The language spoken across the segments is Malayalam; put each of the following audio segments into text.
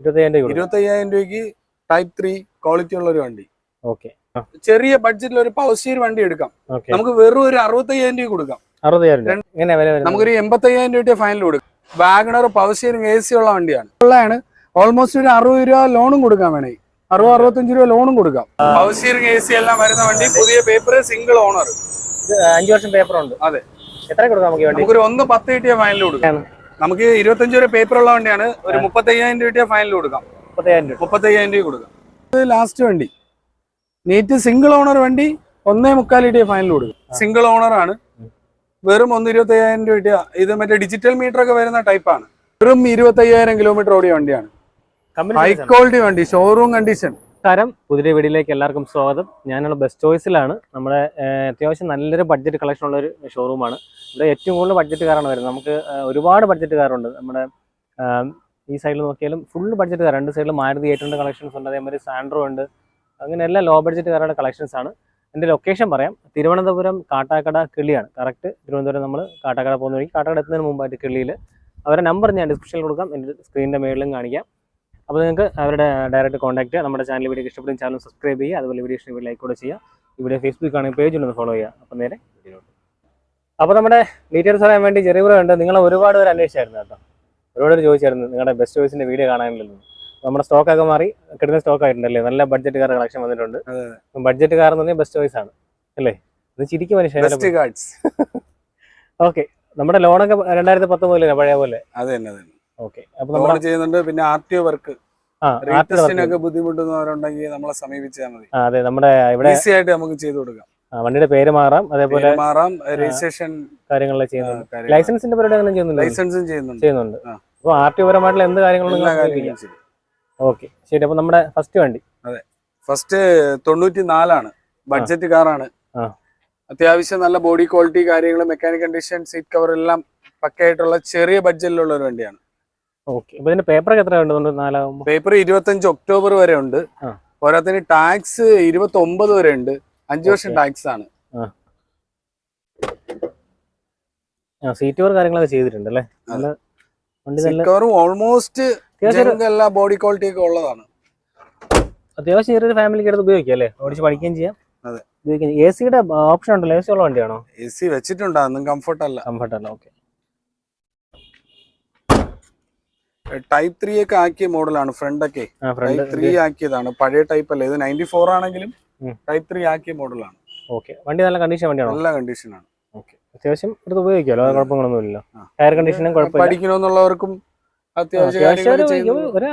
ഇരുപത്തയ്യായിരം രൂപ രൂപയ്ക്ക് ടൈപ്പ് ത്രീ ക്വാളിറ്റി ഉള്ള ഒരു വണ്ടി. ഓക്കെ. ചെറിയ ബഡ്ജറ്റിൽ ഒരു പവർ സ്റ്റീർ വണ്ടി എടുക്കാം. നമുക്ക് വെറും ഒരു അറുപത്തയ്യായിരം രൂപ. കൊടുക്കാം നമുക്കൊരു എൺപത്തയ്യായിരം രൂപ ഫൈനൽ കൊടുക്കാം. WagonR power steering A C ഉള്ള വണ്ടിയാണ്. ഉള്ളതാണ്. ഓൾമോസ്റ്റ് ഒരു അറുപത് രൂപ ലോണും കൊടുക്കാൻ വേണേ. അറുപത് അറുപത്തഞ്ച് രൂപ ലോണും കൊടുക്കാം. പവർ സ്റ്റിയറിംഗ് എ സി എല്ലാം വരുന്ന വണ്ടി പുതിയ പേപ്പർ സിംഗിൾ ഓണർ അഞ്ചു വർഷം പേപ്പർ ഉണ്ട്. അതെ. എത്ര കൊടുക്കാം നമുക്ക് നമുക്കൊരു ഒന്ന് പത്ത് കിട്ടിയ ഫൈനൽ കൊടുക്കാം. നമുക്ക് ഇരുപത്തഞ്ച് രൂപ പേപ്പർ ഉള്ള വണ്ടിയാണ്. ഒരു മുപ്പത്തയ്യായിരം രൂപ കിട്ടിയ ഫൈനൽ കൊടുക്കാം. മുപ്പത്തയ്യായിരം രൂപ. രൂപ കൊടുക്കാം. ഇത് ലാസ്റ്റ് വണ്ടി. നീറ്റ് സിംഗിൾ ഓണർ വണ്ടി ഒന്നേ മുക്കാൽ കിട്ടിയ ഫൈനൽ കൊടുക്കും. സിംഗിൾ ഓണർ ആണ്. വെറും ഒന്ന് ഇരുപത്തി അയ്യായിരം രൂപ കിട്ടിയ ഇത് മറ്റേ ഡിജിറ്റൽ മീറ്റർ ഒക്കെ വരുന്ന ടൈപ്പാണ് വെറും ഇരുപത്തി അയ്യായിരം കിലോമീറ്റർ ഓടിയ വണ്ടിയാണ്. കമ്പനി ഹൈ ക്വാളിറ്റി വണ്ടി ഷോറൂം കണ്ടീഷൻ നമസ്കാരം. പുതിയ വീഡിയോയിലേക്ക് എല്ലാവർക്കും സ്വാഗതം. ഞാനുള്ള ബെസ്റ്റ് ചോയ്സിലാണ് നമ്മുടെ അത്യാവശ്യം നല്ലൊരു ബഡ്ജറ്റ് കളക്ഷൻ ഉള്ള ഒരു ഷോറൂമാണ് ഇവിടെ ഏറ്റവും കൂടുതൽ ബഡ്ജറ്റ് കാറാണ് വരുന്നത്. നമുക്ക് ഒരുപാട് ബഡ്ജറ്റ് കാറുണ്ട് നമ്മുടെ ഈ സൈഡിൽ നോക്കിയാലും ഫുൾ ബഡ്ജറ്റുകാർ രണ്ട് സൈഡിൽ മാരുതി എയ്റ്റ് കളക്ഷൻസ് ഉണ്ട്. അതേമാതിരി സാൻഡ്രോ ഉണ്ട്. അങ്ങനെ എല്ലാ ലോ ബഡ്ജറ്റുകാരുടെ കളക്ഷൻസ് ആണ്. എന്റെ ലൊക്കേഷൻ പറയാം. തിരുവനന്തപുരം കാട്ടാക്കട കിളിയാണ്. കറക്റ്റ് തിരുവനന്തപുരം നമ്മൾ കാട്ടാക്കട പോകുന്ന വഴി കാട്ടാക്കട എത്തുന്നതിന് മുമ്പായിട്ട് കിളിയിൽ അവരുടെ നമ്പർ ഞാൻ ഡിസ്ക്രിപ്ഷനിൽ കൊടുക്കാം. എന്റെ സ്ക്രീനിന്റെ മേളിലും കാണിക്കാം. അപ്പോൾ നിങ്ങൾക്ക് അവരുടെ ഡയറക്റ്റ് കോൺടാക്ട് നമ്മുടെ ചാനൽ വീഡിയോ ഇഷ്ടപ്പെടുന്ന ചാനൽ സബ്സ്ക്രൈബ് ചെയ്യുക. അതുപോലെ വീഡിയോ ഇഷ്ടം ലൈക്ക് കൂടെ ചെയ്യുക. ഇവിടെ ഫേസ്ബുക്ക് ആണെങ്കിൽ പേജ് ഉണ്ടെന്ന് ഫോളോ ചെയ്യുക. അപ്പോൾ നേരെ അപ്പോൾ നമ്മുടെ ഡീറ്റെയിൽസ് അറിയാൻ വേണ്ടി ചെറിയ ഉണ്ട്. നിങ്ങളെ ഒരുപാട് പേര് അന്വേഷിച്ചായിരുന്നു കേട്ടോ. ഒരുപാട് പേര് ചോദിച്ചായിരുന്നു. നിങ്ങളുടെ ബെസ്റ്റ് ചോയ്സിന്റെ വീഡിയോ കാണാനില്ലെന്ന്. നമ്മുടെ സ്റ്റോക്കൊക്കെ മാറി കിട്ടുന്ന സ്റ്റോക്ക് ആയിട്ടുണ്ടല്ലേ? നല്ല ബഡ്ജറ്റുകാർ കളക്ഷൻ വന്നിട്ടുണ്ട്. ബഡ്ജറ്റുകാർ എന്ന് പറഞ്ഞാൽ ബെസ്റ്റ് ചോയ്സ് ആണ്. അല്ലേ? ഇത് ചിരിക്കും മനുഷ്യൻ ഓക്കെ നമ്മുടെ ലോണൊക്കെ രണ്ടായിരത്തി പത്തൊമ്പതിലെ പഴയ പോലെ? അത് തന്നെ. ഓക്കെ. അപ്പോൾ നമ്മൾ ചെയ്യുന്നുണ്ട്. പിന്നെ ആർ ടി ഒ വർക്ക് റീടെസ്റ്റിനൊക്കെ ബുദ്ധിമുട്ടുന്നവരുണ്ടെങ്കിൽ നമ്മളെ സമീപിച്ചാൽ മതി. അതെ. നമ്മുടെ ഇവിടെ ഈസി ആയിട്ട് നമുക്ക് ചെയ്തു കൊടുക്കാം. വണ്ടിയുടെ പേര് മാറാം. അതേപോലെ മാറാം. രജിസ്ട്രേഷൻ കാര്യങ്ങളെല്ലാം ചെയ്യുന്നുണ്ട്. ലൈസൻസിന്റെ പരിപാടി അങ്ങനെ ചെയ്യുന്നില്ല ലൈസൻസും ചെയ്യുന്നുണ്ട്. ചെയ്യുന്നുണ്ട്. അപ്പോൾ ആർ ടി പരമായിട്ടുള്ള എന്ത് കാര്യങ്ങളും ഓക്കെ. ശരി. അപ്പൊ നമ്മുടെ ഫസ്റ്റ് വണ്ടി. അതെ. ഫസ്റ്റ് തൊണ്ണൂറ്റി നാലാണ് ബഡ്ജറ്റ് കാറാണ്. അത്യാവശ്യം നല്ല ബോഡി ക്വാളിറ്റി കാര്യങ്ങൾ മെക്കാനിക് കണ്ടീഷൻ സീറ്റ് കവർ എല്ലാം പക്കയായിട്ടുള്ള ചെറിയ ബഡ്ജറ്റിലുള്ള ഒരു വണ്ടിയാണ്. ഓക്കെ. അപ്പൊ ഇതിന്റെ പേപ്പർ എത്ര ഉണ്ട് നാലാകുമ്പോൾ പേപ്പർ ഇരുപത്തഞ്ച് ഒക്ടോബർ വരെ ഉണ്ട്. ആ. പോരാത്തിന് ടാക്സ് ഇരുപത്തി ഒമ്പത് വരെ ഉണ്ട്. അഞ്ചു വർഷം ടാക്സ് ആണ്. സീറ്റ് വർക്ക് കാര്യങ്ങളൊക്കെ ചെയ്തിട്ടുണ്ട് അല്ലേ? സീറ്റ് കവറും ഓൾമോസ്റ്റ് എല്ലാ ബോഡി ക്വാളിറ്റി ഒക്കെ ഉള്ളതാണ്. അത്യാവശ്യം ചെറിയൊരു ഫാമിലിക്ക് എടുത്ത് ഉപയോഗിക്കാം അല്ലേ? ഓടിച്ച് പഠിക്കുകയും ചെയ്യാം. അതെ. ഉപയോഗിക്കാം എ സിയുടെ ഓപ്ഷൻ ഉണ്ടല്ലോ. എ സി ഉള്ള വണ്ടിയാണോ? എ സി വെച്ചിട്ടുണ്ട്. കംഫർട്ടല്ല കംഫർട്ടല്ല അല്ല. കംഫർട്ട് അല്ല. ഓക്കെ ടൈപ്പ് ത്രീ ഒക്കെ ആക്കിയ മോഡലാണ് ഫ്രണ്ട് ഒക്കെ. ടൈപ്പ് ത്രീ ആക്കിയതാണ് പഴയ ടൈപ്പ് അല്ല. ഇത് നയന്റി ഫോർ ആണെങ്കിലും ടൈപ്പ് ത്രീ ആക്കിയ മോഡലാണ് ഓക്കെ വണ്ടി നല്ല കണ്ടീഷൻ വണ്ടിയാണ്? നല്ല കണ്ടീഷനാണ് ഓക്കെ അത്യാവശ്യം എടുത്ത് ഉപയോഗിക്കാമല്ലോ അത് കുഴപ്പങ്ങളൊന്നും. ടയർ കണ്ടീഷനും കുഴപ്പമില്ല. പഠിക്കണമെന്നുള്ളവർക്കും അത്യാവശ്യം ഒരു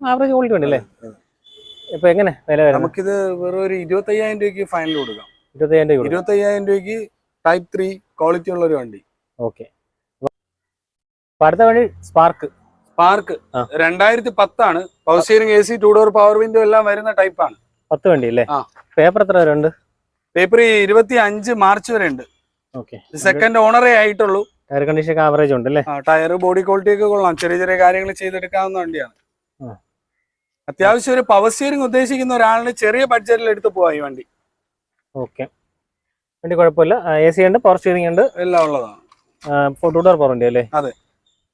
ആവറേജ് ക്വാളിറ്റി ഇപ്പൊ എങ്ങനെ വില നമുക്കിത് വെറും ഒരു ഇരുപത്തി അയ്യായിരം രൂപയ്ക്ക് ഫൈനൽ കൊടുക്കാം. ഇരുപത്തയ്യായിരം രൂപ ഇരുപത്തി അയ്യായിരം രൂപയ്ക്ക് ടൈപ്പ് ത്രീ ക്വാളിറ്റി ഉള്ള ഒരു വണ്ടി. ഓക്കെ അടുത്ത വണ്ടി സ്പാർക്ക് സ്പാർക്ക് ആ. രണ്ടായിരത്തി പത്താണ് power steering A C two door power window എല്ലാം വരുന്ന ടൈപ്പാണ് പത്ത് വണ്ടി അല്ലേ? പേപ്പർ എത്ര വരെ ഉണ്ട്? പേപ്പർ ഇരുപത്തി അഞ്ച് മാർച്ച് വരെ ഉണ്ട്. ഓക്കെ. സെക്കൻഡ് ഓണറേ ആയിട്ടുള്ളൂ. ടയർ കണ്ടീഷൻ ആവറേജ് ഉണ്ട് അല്ലേ? ടയർ ബോഡി ക്വാളിറ്റി ഒക്കെ കൊള്ളാം. ചെറിയ ചെറിയ കാര്യങ്ങൾ ചെയ്തെടുക്കാവുന്ന വണ്ടിയാണ്. അത്യാവശ്യം ഒരു പവർ സ്റ്റിയറിംഗ് ഉദ്ദേശിക്കുന്ന ഒരാളിന് ചെറിയ ബഡ്ജറ്റിൽ എടുത്ത് പോവാ ഈ വണ്ടി. ഓക്കെ. വണ്ടി കുഴപ്പമില്ല. എ സി ഉണ്ട് പവർ സ്റ്റിയറിംഗ് ഉണ്ട്. എല്ലാം ഉള്ളതാണ്. ടൂ ഡോർ പവർ വണ്ടി അല്ലേ? അതെ.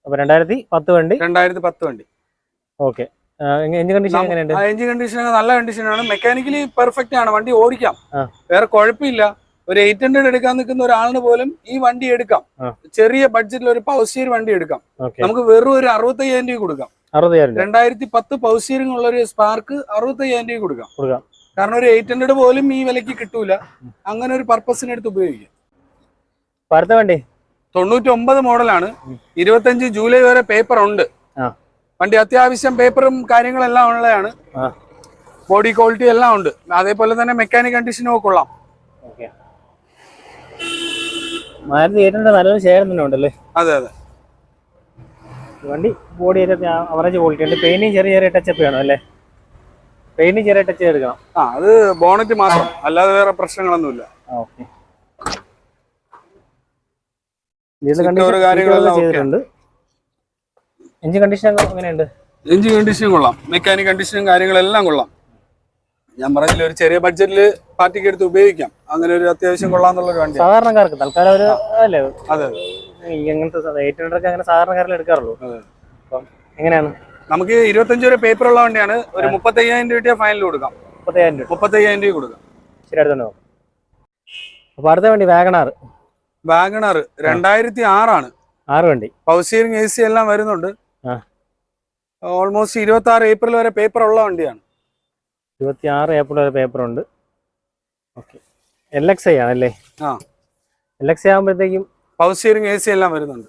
അപ്പൊ രണ്ടായിരത്തി പത്ത് വണ്ടി? രണ്ടായിരത്തി പത്ത് വണ്ടി. ഓക്കെ. എഞ്ചിൻ കണ്ടീഷൻ എങ്ങനെയുണ്ട്? എഞ്ചിൻ കണ്ടീഷൻ നല്ല കണ്ടീഷനാണ് മെക്കാനിക്കലി പെർഫെക്റ്റ് ആണ്. വണ്ടി ഓടിക്കാം. വേറെ കുഴപ്പമില്ല. ഒരു എയ്റ്റ് ഹൺഡ്രഡ് എടുക്കാൻ നിൽക്കുന്ന ഒരാളിന് പോലും ഈ വണ്ടി എടുക്കാം. ചെറിയ ബഡ്ജറ്റിൽ ഒരു പവർ വണ്ടി എടുക്കാം. നമുക്ക് വെറും ഒരു അറുപത്തയ്യായിരം രൂപ കൊടുക്കാം. രണ്ടായിരത്തി പത്ത് ഉള്ള ഒരു സ്പാർക്ക് അറുപത്തയ്യായിരം രൂപ കൊടുക്കാം. കാരണം ഒരു എയ്റ്റ് ഹൺഡ്രഡ് പോലും ഈ വിലക്ക് കിട്ടൂല. അങ്ങനെ ഒരു പർപ്പസിനെടുത്ത് ഉപയോഗിക്കാം. അടുത്ത വണ്ടി. തൊണ്ണൂറ്റി ഒമ്പത് മോഡലാണ്. ഇരുപത്തഞ്ച് ജൂലൈ വരെ പേപ്പർ ഉണ്ട്. വണ്ടി അത്യാവശ്യം പേപ്പറും കാര്യങ്ങളെല്ലാം ഉള്ളതാണ്. ബോഡി ക്വാളിറ്റി എല്ലാം ഉണ്ട്. അതേപോലെ തന്നെ മെക്കാനിക് കണ്ടീഷനും ഒക്കെ കൊള്ളാം. മാരുതി ഏറ്റിന്റെ നല്ലൊരു ഷെയർ തന്നെ ഉണ്ടല്ലേ? അതെ അതെ. വണ്ടി ബോഡി അവറേജ് ക്വാളിറ്റി ഉണ്ട്. പെയിന്റിങ് ചെറിയ ചെറിയ ടച്ചപ്പ് വേണം അല്ലേ? പെയിന്റിങ് ചെറിയ ടച്ച് എടുക്കണം. ആ അത് ബോണറ്റ് മാത്രം. അല്ലാതെ വേറെ പ്രശ്നങ്ങളൊന്നുമില്ല. ഓക്കെ. ഇതിന്റെ കണ്ടീഷൻ ചെയ്തിട്ടുണ്ട്. എഞ്ചിൻ കണ്ടീഷൻ എങ്ങനെയുണ്ട്? എഞ്ചിൻ കണ്ടീഷൻ കൊള്ളാം. മെക്കാനിക് കണ്ടീഷനും കാര്യങ്ങളെല്ലാം കൊള്ളാം. ഞാൻ പറഞ്ഞില്ല ഒരു ചെറിയ ബഡ്ജറ്റിൽ പാർട്ടിക്ക് എടുത്ത് ഉപയോഗിക്കാം. അങ്ങനെ ഒരു അത്യാവശ്യം കൊള്ളാന്നുള്ള ഒരു വണ്ടിയാണ്. സാധാരണക്കാർക്ക് തൽക്കാലം ഒരു അല്ലേ? അതെ. ഈ അങ്ങനത്തെ എയ്റ്റ് ഹൺഡ്രഡ് അങ്ങനെ സാധാരണക്കാരിൽ എടുക്കാറുള്ളൂ. അപ്പം എങ്ങനെയാണ്? നമുക്ക് ഇരുപത്തഞ്ച് രൂപ പേപ്പർ ഉള്ള വണ്ടിയാണ്. ഒരു മുപ്പത്തയ്യായിരം രൂപ ഫൈനൽ കൊടുക്കാം. മുപ്പത്തയ്യായിരം രൂപ. മുപ്പത്തയ്യായിരം രൂപ കൊടുക്കാം. ശരി അടുത്ത അപ്പൊ അടുത്ത വണ്ടി വാഗണാർ വാഗണർ രണ്ടായിരത്തി ആറാണ് ആറ് വണ്ടി. പവർ സ്റ്റിയറിംഗ് എ സി എല്ലാം വരുന്നുണ്ട്. ഓൾമോസ്റ്റ് ഇരുപത്തി ആറ് ഏപ്രിൽ വരെ പേപ്പർ ഉള്ള വണ്ടിയാണ്. ഇരുപത്തി ആറ് ഏപ്രിൽ വരെ പേപ്പർ ഉണ്ട്. ഓക്കെ. എൽ എക്സ് ഐ ആണല്ലേ? ആ. എൽ എക്സ് ഐ ആകുമ്പോഴത്തേക്കും പവർ സ്റ്റിയറിംഗ് എ സി എല്ലാം വരുന്നുണ്ട്.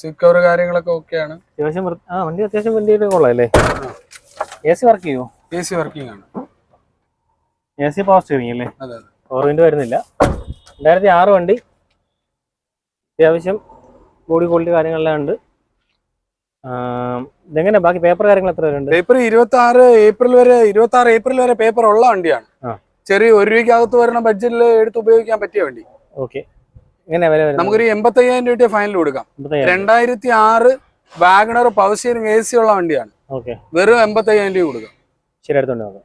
സീറ്റ് കവർ കാര്യങ്ങളൊക്കെ ഓക്കെയാണ്. അത്യാവശ്യം ആ വണ്ടി അത്യാവശ്യം വണ്ടിയുടെ കൊള്ളാം അല്ലേ? എ സി വർക്ക് ചെയ്യുമോ എ സി വർക്കിംഗ് ആണ്. എ സി പവർ സ്റ്റിയറിംഗ് അല്ലേ? പവർ വിൻഡ് വരുന്നില്ല. രണ്ടായിരത്തി ആറ് വണ്ടി. അത്യാവശ്യം ബോഡി ക്വാളിറ്റി കാര്യങ്ങളെല്ലാം ഉണ്ട്. ഇതെങ്ങനെ? ബാക്കി പേപ്പർ കാര്യങ്ങൾ എത്ര വരുന്നുണ്ട്? പേപ്പർ ഇരുപത്തി ആറ് ഏപ്രിൽ വരെ ഇരുപത്തി ആറ് ഏപ്രിൽ വരെ പേപ്പർ ഉള്ള വണ്ടിയാണ്. ചെറിയ ഒരു രൂപയ്ക്കകത്ത് വരുന്ന ബഡ്ജറ്റിൽ എടുത്ത് ഉപയോഗിക്കാൻ പറ്റിയ വണ്ടി. ഓക്കെ നമുക്കൊരു എൺപത്തി അയ്യായിരം രൂപ ഫൈനൽ കൊടുക്കാം രണ്ടായിരത്തി ആറ് WagonR power steering A C ഉള്ള വണ്ടിയാണ്. വെറും എൺപത്തി അയ്യായിരം രൂപ കൊടുക്കാം. ശരി അടുത്തോണ്ട് നോക്കാം.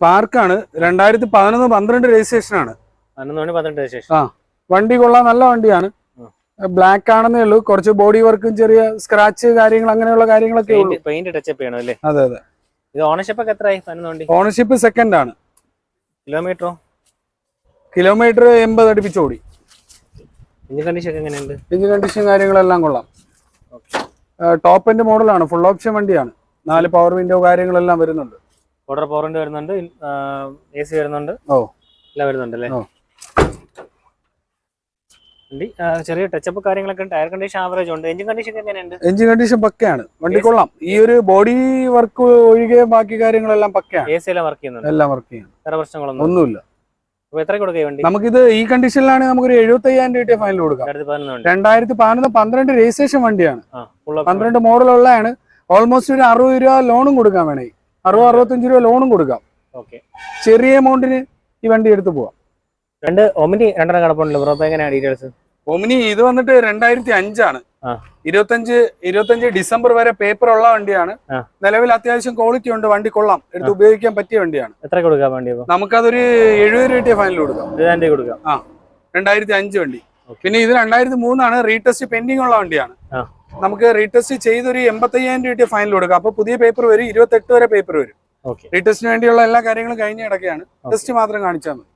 സ്പാർക്കാണ് രണ്ടായിരത്തി പതിനൊന്ന് പന്ത്രണ്ട് രജിസ്ട്രേഷൻ. ആണ് ആ വണ്ടി കൊള്ളാൻ നല്ല വണ്ടിയാണ്. ബ്ലാക്ക് ആണെന്നേ ഉള്ളൂ. കുറച്ച് ബോഡി വർക്കും ചെറിയ സ്ക്രാച്ച് കാര്യങ്ങൾ അങ്ങനെയുള്ള കാര്യങ്ങളൊക്കെ ഉള്ളൂ. പെയിന്റ് ടച്ചപ്പ് ചെയ്യണം അല്ലേ? അതെ അതെ. ഇത് ഓണർഷിപ്പ് ഒക്കെ എത്രയായി പതിനൊന്ന് വണ്ടി? ഓണർഷിപ്പ് സെക്കൻഡ് ആണ്. കിലോമീറ്ററോ കിലോമീറ്റർ എൺപത് അടുപ്പിച്ച് ഓടി. എഞ്ചിൻ കണ്ടീഷൻ ഒക്കെ എങ്ങനെയുണ്ട്? എഞ്ചിൻ കണ്ടീഷൻ കാര്യങ്ങളെല്ലാം കൊള്ളാം. ടോപ്പ് എൻഡ് മോഡലാണ് ഫുൾ ഓപ്ഷൻ വണ്ടിയാണ്. നാല് പവർ വിൻഡോ കാര്യങ്ങളെല്ലാം വരുന്നുണ്ട്. ഓർഡർ പോറന്റ് വരുന്നുണ്ട് എ സി വരുന്നുണ്ട്. ഓ. എല്ലാം വരുന്നുണ്ട് അല്ലേ. വണ്ടി ചെറിയ ടച്ചപ്പ് കാര്യങ്ങളൊക്കെ ടയർ കണ്ടീഷൻ ആവറേജ് ഉണ്ട്. എഞ്ചിൻ കണ്ടീഷൻ എങ്ങനെയുണ്ട്? എഞ്ചിൻ കണ്ടീഷൻ പക്കയാണ്. വണ്ടി കൊള്ളാം. ഈ ഒരു ബോഡി വർക്ക് ഒഴികെ ബാക്കി കാര്യങ്ങളെല്ലാം പക്കയാണ്. എ സി എല്ലാം വർക്ക് ചെയ്യുന്നുണ്ട്. എല്ലാം വർക്ക് ചെയ്യുന്നു വേറെ പ്രശ്നങ്ങളൊന്നും ഒന്നുമില്ല. അപ്പോൾ എത്ര കൊടുക്കുക വണ്ടി? നമുക്കിത് ഈ കണ്ടീഷനിലാണ് നമുക്കൊരു എഴുപത്തി അയ്യായിരം രൂപ ഫൈനൽ കൊടുക്കാം. രണ്ടായിരത്തി പതിനൊന്ന് പന്ത്രണ്ട് രജിസ്ട്രേഷൻ വണ്ടിയാണ്. പന്ത്രണ്ട് മോഡലുള്ളതാണ് ഓൾമോസ്റ്റ് ഒരു അറുപത് രൂപ ലോണും കൊടുക്കാൻ വേണേ. അറുപത് അറുപത്തഞ്ച് രൂപ ലോണും കൊടുക്കാം. ഓക്കെ ചെറിയ എമൗണ്ടിന് ഈ വണ്ടി എടുത്ത് പോവാം. രണ്ട് ഒമിനി രണ്ടെണ്ണം കിടപ്പുണ്ടല്ലോ. ബ്രോ എങ്ങനെയാണ് ഡീറ്റെയിൽസ് ഒമിനി ഇത് വന്നിട്ട് രണ്ടായിരത്തി അഞ്ചാണ്. ഇരുപത്തഞ്ച് ഇരുപത്തഞ്ച് ഡിസംബർ വരെ പേപ്പർ ഉള്ള വണ്ടിയാണ്. നിലവിൽ അത്യാവശ്യം ക്വാളിറ്റി ഉണ്ട്. വണ്ടി കൊള്ളാം. എടുത്ത് ഉപയോഗിക്കാൻ പറ്റിയ വണ്ടിയാണ്. എത്ര കൊടുക്കാൻ വേണ്ടി നമുക്കതൊരു എഴുപത് രൂപ ഫൈനൽ കൊടുക്കാം. കൊടുക്കാം. ആ. രണ്ടായിരത്തി അഞ്ച് വണ്ടി പിന്നെ ഇത് രണ്ടായിരത്തി മൂന്നാണ് റീടെസ്റ്റ് പെൻഡിങ് ഉള്ള വണ്ടിയാണ്. നമുക്ക് റീടെസ്റ്റ് ചെയ്തൊരു എൺപത്തയ്യായിരം രൂപ ഫൈനൽ കൊടുക്കാം. അപ്പൊ പുതിയ പേപ്പർ വരും ഇരുപത്തെട്ട് വരെ പേപ്പർ വരും. റീടെസ്റ്റിന് വേണ്ടിയുള്ള എല്ലാ കാര്യങ്ങളും കഴിഞ്ഞ കിടക്കുകയാണ്. ടെസ്റ്റ് മാത്രം കാണിച്ചാൽ മതി.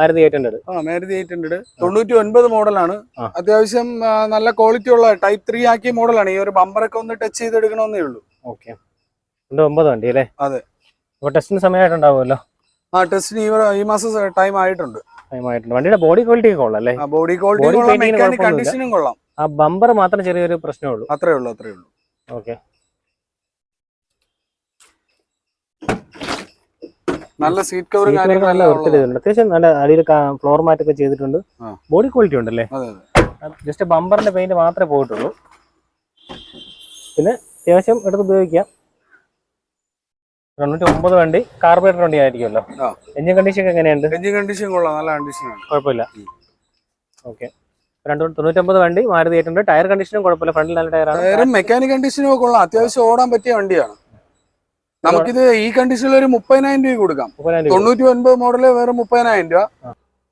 മാരുതി എയ്റ്റ് ഹൺഡ്രഡ് തൊണ്ണൂറ്റി ഒൻപത് മോഡലാണ്. അത്യാവശ്യം നല്ല ക്വാളിറ്റി ഉള്ള ടൈപ്പ് ത്രീ ആക്കിയ മോഡലാണ് ഈ ഒരു ബമ്പറൊക്കെ ഒന്ന് ടച്ച് ചെയ്തെടുക്കണമെന്നേ ഉള്ളൂ. ഓക്കെ. രണ്ട് ഒമ്പത് വണ്ടി അല്ലേ? അതെ. ടെസ്റ്റിന് സമയമായിട്ടുണ്ടാവുമല്ലോ? ആ ടെസ്റ്റിന് ഈ മാസം ടൈം ആയിട്ടുണ്ട്. ടൈം ആയിട്ടുണ്ട്. വണ്ടിയുടെ ബോഡി ക്വാളിറ്റി കൊള്ളാം അല്ലേ? ബോഡി ക്വാളിറ്റി മെക്കാനിക് കണ്ടീഷനും കൊള്ളാം. ആ ബമ്പർ മാത്രം ചെറിയൊരു പ്രശ്നമേ ഉള്ളൂ അത്രേ ഉള്ളൂ അത്രേ ഉള്ളൂ. ഓക്കെ. നല്ല സീറ്റ് കവർ നല്ല കാര്യങ്ങളെല്ലാം വൃത്തി അത്യാവശ്യം നല്ല അടിയിൽ ഫ്ലോർ മാറ്റ് ഒക്കെ ചെയ്തിട്ടുണ്ട്. ബോഡി ക്വാളിറ്റി ഉണ്ടല്ലേ? ജസ്റ്റ് ബമ്പറിന്റെ പെയിന്റ് മാത്രമേ പോയിട്ടുള്ളൂ. പിന്നെ അത്യാവശ്യം എടുത്ത് ഉപയോഗിക്കാം. തൊണ്ണൂറ്റി ഒമ്പത് വണ്ടി കാർബറേറ്റർ വണ്ടി ആയിരിക്കുമല്ലോ. എഞ്ചിൻ കണ്ടീഷൻ ഒക്കെ എങ്ങനെയുണ്ട്? എഞ്ചിൻ കണ്ടീഷൻ കൊള്ളാം നല്ല കണ്ടീഷനാണ് കുഴപ്പമില്ല. ഓക്കെ രണ്ട് തൊണ്ണൂറ്റൊമ്പത് വണ്ടി മാരുതി ഏറ്റുണ്ട് ടയർ കണ്ടീഷനും കുഴപ്പമില്ല. ഫ്രണ്ടിൽ നല്ല ടയറാണ് ടയറും മെക്കാനിക് കണ്ടീഷനും ഒക്കെ ഉള്ള അത്യാവശ്യം ഓടാൻ പറ്റിയ വണ്ടിയാണ്. നമുക്കിത് ഈ കണ്ടീഷനിൽ ഒരു മുപ്പതിനായിരം രൂപ കൊടുക്കാം. തൊണ്ണൂറ്റി ഒൻപത് മോഡൽ വേറെ മുപ്പതിനായിരം രൂപ.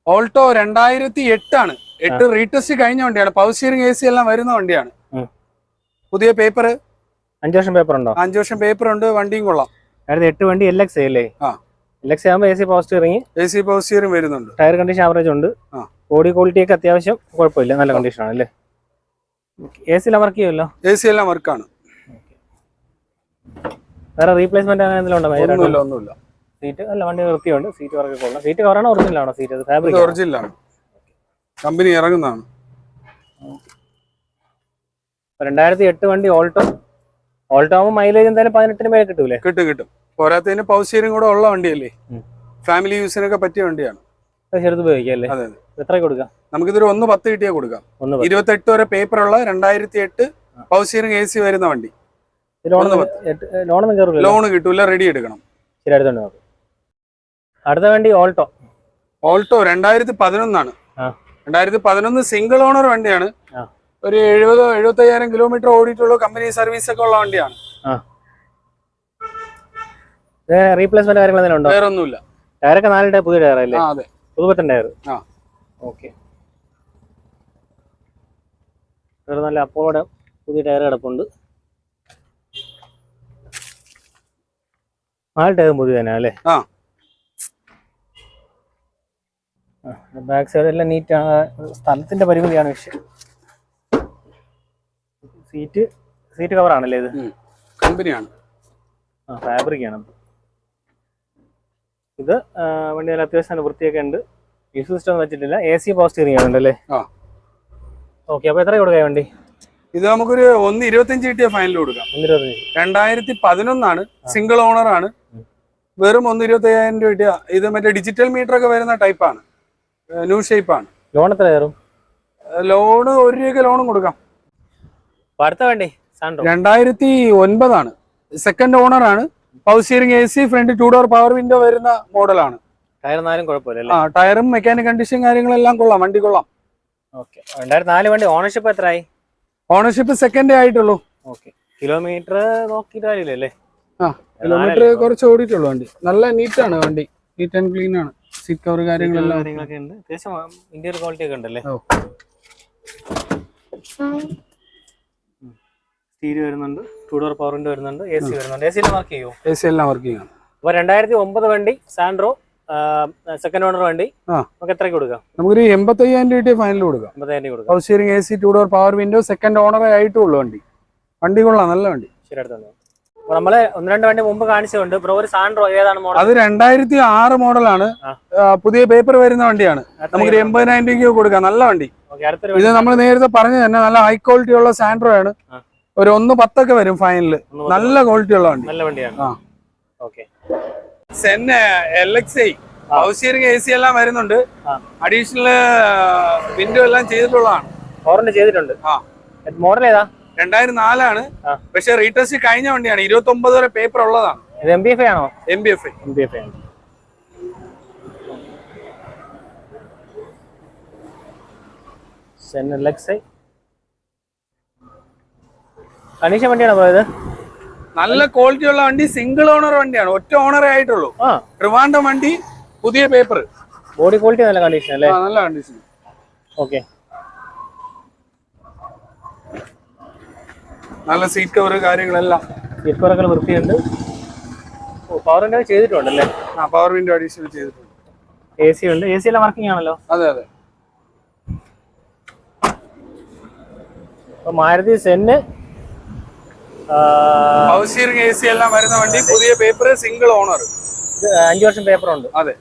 ഓൾട്ടോ രണ്ടായിരത്തി എട്ടാണ് എട്ട് റീടെസ്റ്റ് കഴിഞ്ഞ വണ്ടിയാണ്. പവർ സ്റ്റിയറിംഗ് എ സി എല്ലാം വരുന്ന വണ്ടിയാണ്. പുതിയ പേപ്പർ അഞ്ചു വർഷം പേപ്പർ ഉണ്ടോ? അഞ്ചു വർഷം പേപ്പർ ഉണ്ട്. വണ്ടിയും കൊള്ളാം. എട്ട് വണ്ടി എൽ എക്സ് അല്ലേ. എൽ എക്സ് ആകുമ്പോൾ A C power steering A C power steering വരുന്നുണ്ട്. ടയർ കണ്ടീഷൻ ആവറേജ് ഉണ്ട്. ആ. ബോഡി ക്വാളിറ്റി ഒക്കെ അത്യാവശ്യം കുഴപ്പമില്ല. നല്ല കണ്ടീഷൻ ആണ് അല്ലേ എ സി എല്ലാം വർക്ക് ചെയ്യുമല്ലോ എ സി എല്ലാം വർക്കാണ് വേറെ റീപ്ലേസ്മെന്റ് അങ്ങനെ എന്തെങ്കിലും ഉണ്ടോ? ഒന്നുമില്ല ഒന്നുമില്ല. സീറ്റ് അല്ല വണ്ടി വൃത്തിയുണ്ട്. സീറ്റ് വർക്ക് കൊള്ളാം സീറ്റ് കവറാണോ ഒറിജിനൽ ആണോ സീറ്റ് അത് ഇത് ഒറിജിനൽ ആണ്? കമ്പനി ഇറങ്ങുന്നതാണ്. രണ്ടായിരത്തി എട്ട് വണ്ടി ഓൾട്ടോ ഓൾട്ടോ ആകുമ്പോൾ മൈലേജ് എന്തായാലും പതിനെട്ടിന് മേലെ കിട്ടൂലേ? കിട്ടും കിട്ടും. പോരാത്തതിന് പൗസീരും കൂടെ ഉള്ള വണ്ടിയല്ലേ? ഫാമിലി യൂസിനൊക്കെ പറ്റിയ വണ്ടിയാണ്. ചെറുത് ഉപയോഗിക്കാം അല്ലേ അതെ അതെ. എത്ര കൊടുക്കാം നമുക്കിതൊരു ഒന്ന് പത്ത് കിട്ടിയാൽ കൊടുക്കാം. ഇരുപത്തെട്ട് വരെ പേപ്പർ ഉള്ള രണ്ടായിരത്തി എട്ട് പൗസീറിംഗ് എ സി വരുന്ന വണ്ടി. ലോൺ കിട്ടൂല റെഡി എടുക്കണം. അടുത്ത വണ്ടി ഓൾട്ടോ ഓൾട്ടോ രണ്ടായിരത്തി പതിനൊന്നാണ്. രണ്ടായിരത്തി പതിനൊന്ന് സിംഗിൾ ഓണർ വണ്ടിയാണ്. ഒരു എഴുപതോ എഴുപത്തി അയ്യായിരം കിലോമീറ്റർ ഓടിയിട്ടുള്ള കമ്പനി സർവീസ് ഒക്കെ ഉള്ള വണ്ടിയാണ്. റീപ്ലേസ്മെന്റ് കാര്യങ്ങൾ വേറെ ഒന്നുമില്ല ടയറൊക്കെ നാല് ടയർ പുതിയ അതെ. പുതുപത്തൻ ടയർ ആ. ഓക്കെ ഒരു നല്ല അപ്പോളോടെ പുതിയ ടയർ കിടപ്പുണ്ട്. നാല് ടയറും പുതിയ തന്നെ അല്ലേ? ആ. ബാക്ക് സൈഡ് എല്ലാം നീറ്റാണ് സ്ഥലത്തിന്റെ പരിമിതിയാണ് വിഷയം സീറ്റ് സീറ്റ് കവറാണല്ലേ ഇത്? കമ്പനിയാണ്. ആ ഫാബ്രിക് ആണ്. ഇത് ആ, വണ്ടി നല്ല അത്യാവശ്യം നല്ല വൃത്തിയൊക്കെ ഉണ്ട്. മ്യൂസിക് സിസ്റ്റം വെച്ചിട്ടില്ല. എ സി പവർ സ്റ്റിയറിംഗ് ആണല്ലേ ഓക്കെ അപ്പോൾ എത്ര കൊടുക്കുക വണ്ടി? ഇത് നമുക്കൊരു ഒന്ന് ഇരുപത്തിയഞ്ച് കിട്ടിയ ഫൈനൽ കൊടുക്കാം. രണ്ടായിരത്തി പതിനൊന്നാണ് സിംഗിൾ ഓണർ ആണ്. വെറും ഒന്ന് ഇരുപത്തി അയ്യായിരം രൂപ കിട്ടിയ ഇത് മറ്റേ ഡിജിറ്റൽ മീറ്റർ ഒക്കെ വരുന്ന ടൈപ്പാണ് ന്യൂ ഷേപ്പാണ് ലോൺ എത്ര കയറും? ലോണ് ഒരു രൂപയ്ക്ക് ലോണും കൊടുക്കാം. വേണ്ടി അടുത്ത വണ്ടി രണ്ടായിരത്തി ഒൻപതാണ് സെക്കൻഡ് ഓണർ ആണ്. Power steering A C front two door power window വരുന്ന മോഡലാണ് ടയർ നാലും കുഴപ്പമില്ല ആ ടയറും മെക്കാനിക് കണ്ടീഷൻ കാര്യങ്ങളെല്ലാം കൊള്ളാം വണ്ടി കൊള്ളാം. ഓക്കെ. രണ്ടായിരത്തി നാല് വണ്ടി ഓണർഷിപ്പ് എത്രയായി? ഓണർഷിപ്പ് സെക്കൻഡ് ആയിട്ടുള്ളൂ. ഓക്കെ. കിലോമീറ്റർ നോക്കിയിട്ട് ആ കിലോമീറ്റർ കുറച്ച് ഓടിയിട്ടുള്ളൂ വണ്ടി. നല്ല നീറ്റാണ് വണ്ടി. നീറ്റ് ആൻഡ് ക്ലീൻ ആണ്. സീറ്റ് കവർ കാര്യങ്ങളെല്ലാം കാര്യങ്ങളൊക്കെ ഉണ്ട്. അത്യാവശ്യം ഇന്റീരിയർ ക്വാളിറ്റി ഒക്കെ ഉണ്ടല്ലേ? ഓ. സ്റ്റീരിയോ വരുന്നുണ്ട് ടൂ ഡോർ പവർ വിൻഡോ വരുന്നുണ്ട് എ സി വരുന്നുണ്ട്. എ സിയിൽ വർക്ക് ചെയ്യുമോ എ സി എല്ലാം വർക്കിംഗ് ആണ് അപ്പൊ രണ്ടായിരത്തി ഒമ്പത് വണ്ടി സാൻഡ്രോ സെക്കൻഡ് ഓണർ വണ്ടി. നമുക്ക് എത്രയ്ക്ക് കൊടുക്കാം? നമുക്കൊരു എൺപത്തയ്യായിരം രൂപ ഫൈനൽ കൊടുക്കാം. അമ്പതായിരം കൊടുക്കാം. Steering A C two door power window second owner ആയിട്ടുള്ള വണ്ടി. വണ്ടി കൊള്ളാം നല്ല വണ്ടി. ശരി അടുത്തുണ്ട് അപ്പോൾ നമ്മൾ ഒന്ന് രണ്ട് വണ്ടി മുമ്പ് കാണിച്ചുകൊണ്ട് ബ്രോ ഒരു സാൻഡ്രോ ഏതാണ് മോഡൽ അത് രണ്ടായിരത്തി ആറ് മോഡലാണ് പുതിയ പേപ്പർ വരുന്ന വണ്ടിയാണ്. നമുക്കൊരു എൺപതിനായിരം രൂപയ്ക്ക് കൊടുക്കാം നല്ല വണ്ടി. ഇത് നമ്മൾ നേരത്തെ പറഞ്ഞു തന്നെ നല്ല ഹൈ ക്വാളിറ്റി ഉള്ള സാൻഡ്രോ ആണ്. ഒരു ഒന്ന് പത്തൊക്കെ വരും ഫൈനലിൽ നല്ല ക്വാളിറ്റി ഉള്ള വണ്ടി. നല്ല വണ്ടിയാണ്. ആ. Okay. Zen L X I steering A C എല്ലാം വരുന്നുണ്ട്. അഡീഷണൽ വിൻഡോ എല്ലാം ചെയ്തിട്ടുള്ളതാണ്. ഓറഞ്ച് ചെയ്തിട്ടുണ്ട്. ആ. മോഡൽ ഏതാ? രണ്ടായിരത്തി നാലാണ്. പക്ഷെ റീടെസ്റ്റ് കഴിഞ്ഞ വണ്ടിയാണ്. ഇരുപത്തി ഒമ്പത് വരെ പേപ്പർ ഉള്ളതാണ്. എം ബി എഫ് ആണോ? M B F M B F ആണ്. സെൻ വണ്ടിയാണോ പോയത്? നല്ല ക്വാളിറ്റി ഉള്ള വണ്ടി സിംഗിൾ ഓണർ വണ്ടിയാണ്. ഒറ്റ ഓണറേ ആയിട്ടുള്ളൂ. ട്രിവാൻഡം വണ്ടി പുതിയ പേപ്പർ ബോഡി ക്വാളിറ്റി നല്ല കണ്ടീഷൻ അല്ലേ? നല്ല കണ്ടീഷൻ ഓക്കെ നല്ല സീറ്റ് കവർ കാര്യങ്ങളെല്ലാം. സീറ്റ് കവറൊക്കെ വൃത്തിയുണ്ട്. പവർ വിൻഡോ ചെയ്തിട്ടുണ്ടല്ലേ? ആ പവർ വിൻഡോ അഡീഷണൽ ചെയ്തിട്ടുണ്ട്. എ സി ഉണ്ട്. എ സി എല്ലാം വർക്കിംഗ് ആണല്ലോ? അതെ അതെ. Maruti Zen power steering A C എല്ലാം വരുന്ന വണ്ടി പുതിയ പേപ്പർ സിംഗിൾ ഓണർ അഞ്ചു വർഷം പേപ്പർ ഉണ്ട് അതെ.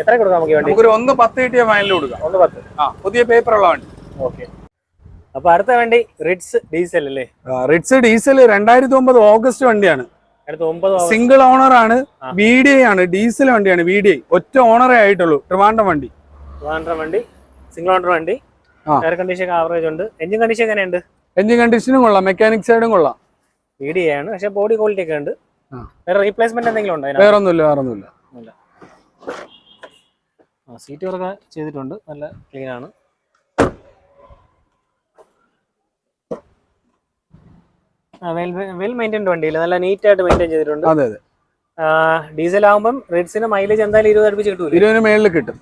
എത്ര കൊടുക്കാം നമുക്ക് വേണ്ടി? നമുക്കൊരു ഒന്ന് പത്ത് കിട്ടിയ ഫൈനൽ കൊടുക്കാം. ഒന്ന് പത്ത്. ആ പുതിയ പേപ്പർ ഉള്ള വണ്ടി. ഓക്കെ. അപ്പൊ അടുത്ത വണ്ടി റിഡ്സ് ഡീസൽ അല്ലേ? റിഡ്സ് ഡീസൽ രണ്ടായിരത്തി ഒമ്പത് ഓഗസ്റ്റ്. വണ്ടിയാണ് സിംഗിൾ ഓണർ ആണ് വി ഡി ഐ ആണ് ഡീസൽ വണ്ടിയാണ് വി ഡി ഐ ഒറ്റ ഓണറേ ആയിട്ടുള്ളൂ ട്രിവാൻഡ്രം വണ്ടി. ട്രിവാൻഡ്രം വണ്ടി സിംഗിൾ ഓണർ വണ്ടി. എയർ കണ്ടീഷൻ ആവറേജ് ഉണ്ട്. എഞ്ചിൻ കണ്ടീഷൻ എങ്ങനെയുണ്ട്? എഞ്ചിൻ കണ്ടീഷനും കൊള്ളാം മെക്കാനിക് സൈഡും കൊള്ളാം. ആണ് പക്ഷെ ബോഡി ക്വാളിറ്റി ഒക്കെ ഉണ്ട്. വേറെ റീപ്ലേസ്മെന്റ് എന്തെങ്കിലും ഉണ്ടോ വേറെ ഒന്നുമില്ല വേറെ ഒന്നുമില്ല സീറ്റ് വർക്ക് ചെയ്തിട്ടുണ്ട്. നല്ല ക്ലീൻ ആണ്. വെൽ മെയിന്റൈൻഡ് വണ്ടിയില്ല നല്ല നീറ്റ് ആയിട്ട് മെയിന്റൈൻ ചെയ്തിട്ടുണ്ട്. അതെ അതെ. ഡീസൽ ആകുമ്പം റെഡ്സിന് മൈലേജ് എന്തായാലും ഇരുപത് അടുപ്പിച്ച് കിട്ടൂല? ഇരുപതിന് മേളിൽ കിട്ടും.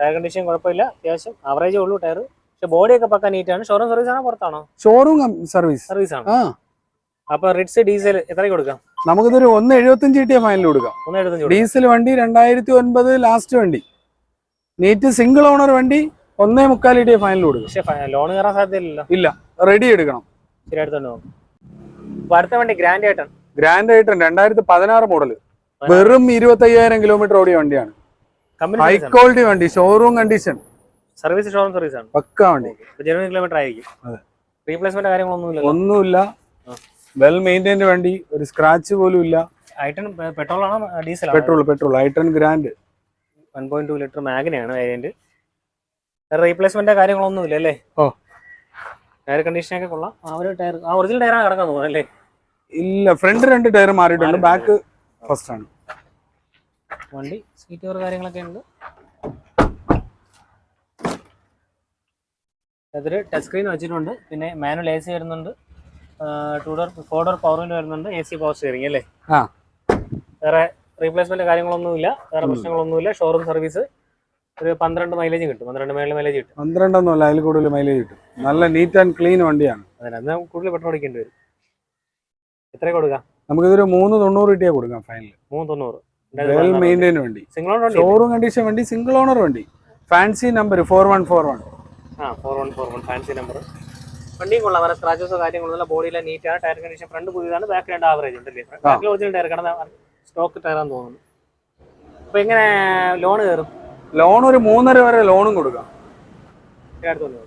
ടയർ കണ്ടീഷൻ കുഴപ്പമില്ല. അത്യാവശ്യം ആവറേജേ ഉള്ളൂ ടയർ പക്ഷെ ബോഡിയൊക്കെ പക്ക നീറ്റാണ് ഷോറൂം സർവീസ് ആണോ പുറത്താണോ? ഷോറൂം സർവീസ് സർവീസ് ആണ്? അപ്പൊ റിഡ്സ് ഡീസൽ എത്ര കൊടുക്കാം? നമുക്കിതൊരു ഒന്ന് എഴുപത്തഞ്ച് കിട്ടിയ ഫൈനൽ കൊടുക്കാം. ഡീസൽ വണ്ടി രണ്ടായിരത്തി ഒൻപത് ലാസ്റ്റ് വണ്ടി. നീറ്റ് സിംഗിൾ ഓണർ വണ്ടി ഒന്നേ മുക്കാൽ കിട്ടിയ ഫൈനൽ കൊടുക്കാം. ലോൺ കയറാൻ സാധ്യതയില്ലല്ലോ. ഇല്ല റെഡി എടുക്കണം. അടുത്ത വണ്ടി ഗ്രാൻഡ് ആയിട്ടാണ് ഗ്രാൻഡ് ആയിട്ട് രണ്ടായിരത്തി പതിനാറ്. മോഡൽ വെറും ഇരുപത്തി അയ്യായിരം കിലോമീറ്റർ ഓടിയ വണ്ടിയാണ്. ഹൈ ക്വാളിറ്റി വണ്ടി showroom condition service showroom service ആണ്. പക്ക വണ്ടി. കിലോമീറ്റർ ആയിരിക്കും. റീപ്ലേസ്മെന്റ് കാര്യങ്ങളൊന്നുമില്ല ഒന്നുമില്ല. വെൽ മെയിന്റൈൻഡ് വണ്ടി ഒരു സ്ക്രാച്ച് പോലും ഇല്ല. ഐട്ടൺ പെട്രോൾ ആണോ diesel petrol petrol ഐട്ടൺ grand one point two litre മാഗിനാണ് variant replacement കാര്യങ്ങളൊന്നുമില്ല അല്ലേ? ഓ. ടയർ കണ്ടീഷനൊക്കെ കൊള്ളാം. ആ ഒരു ടയർ ആ ഒറിജിനൽ ടയറാണ് കിടക്കാൻ തോന്നുന്നു അല്ലേ? ഇല്ല ഫ്രണ്ട് രണ്ട് ടയർ മാറിയിട്ടുണ്ട്. ബാക്ക് ഫസ്റ്റ് ആണ്. വണ്ടി സീറ്റ് കവർ കാര്യങ്ങളൊക്കെ ഉണ്ട്. അതൊരു ടച്ച് സ്ക്രീൻ വെച്ചിട്ടുണ്ട്. പിന്നെ മാനുവൽ എ സി വരുന്നുണ്ട്. Two door four door power window വരുന്നുണ്ട്. എ സി പവർ സ്റ്റിയറിംഗ് അല്ലേ? ആ. വേറെ റീപ്ലേസ്മെന്റ് കാര്യങ്ങളൊന്നുമില്ല. വേറെ പ്രശ്നങ്ങളൊന്നുമില്ല. ഷോറൂം സർവീസ് ഒരു പന്ത്രണ്ട് മൈലേജ് കിട്ടും. പന്ത്രണ്ട് മേളിൽ മൈലേജ് കിട്ടും. പന്ത്രണ്ടൊന്നുമല്ല അതിൽ കൂടുതൽ മൈലേജ് കിട്ടും. നല്ല നീറ്റ് ആൻഡ് ക്ലീൻ വണ്ടിയാണ്. അതിനകത്ത് നമുക്ക് കൂടുതൽ പെട്രോൾ അടിക്കേണ്ടി വരും. എത്ര കൊടുക്കാം? നമുക്കിതൊരു മൂന്ന് തൊണ്ണൂറ് കിട്ടിയാ കൊടുക്കാം ഫൈനൽ മൂന്ന് തൊണ്ണൂറ്. വെൽ വണ്ടി. സിംഗിൾ ഓണർ ഷോറൂം കണ്ടീഷൻ വണ്ടി സിംഗിൾ ഓണർ വണ്ടി. Fancy number four one four one ആ four one four one fancy number വണ്ടിയും കൊള്ളാം വേറെ സ്ക്രാച്ചസോ കാര്യങ്ങളൊന്നുമില്ല ബോഡിയിലെ നീറ്റാണ് ടയർ കണ്ടീഷൻ ഫ്രണ്ട് പുതിയതാണ് ബാക്ക് രണ്ട് ആവറേജ് ഉണ്ട് അല്ലേ ബാക്കിൽ ഒറിജിനൽ ടയർ കടന്ന സ്റ്റോക്ക് ടയറാന്ന് തോന്നുന്നു. അപ്പൊ എങ്ങനെ ലോൺ കയറും. ലോൺ ഒരു മൂന്നര വരെ ലോണും കൊടുക്കാം. വന്നു?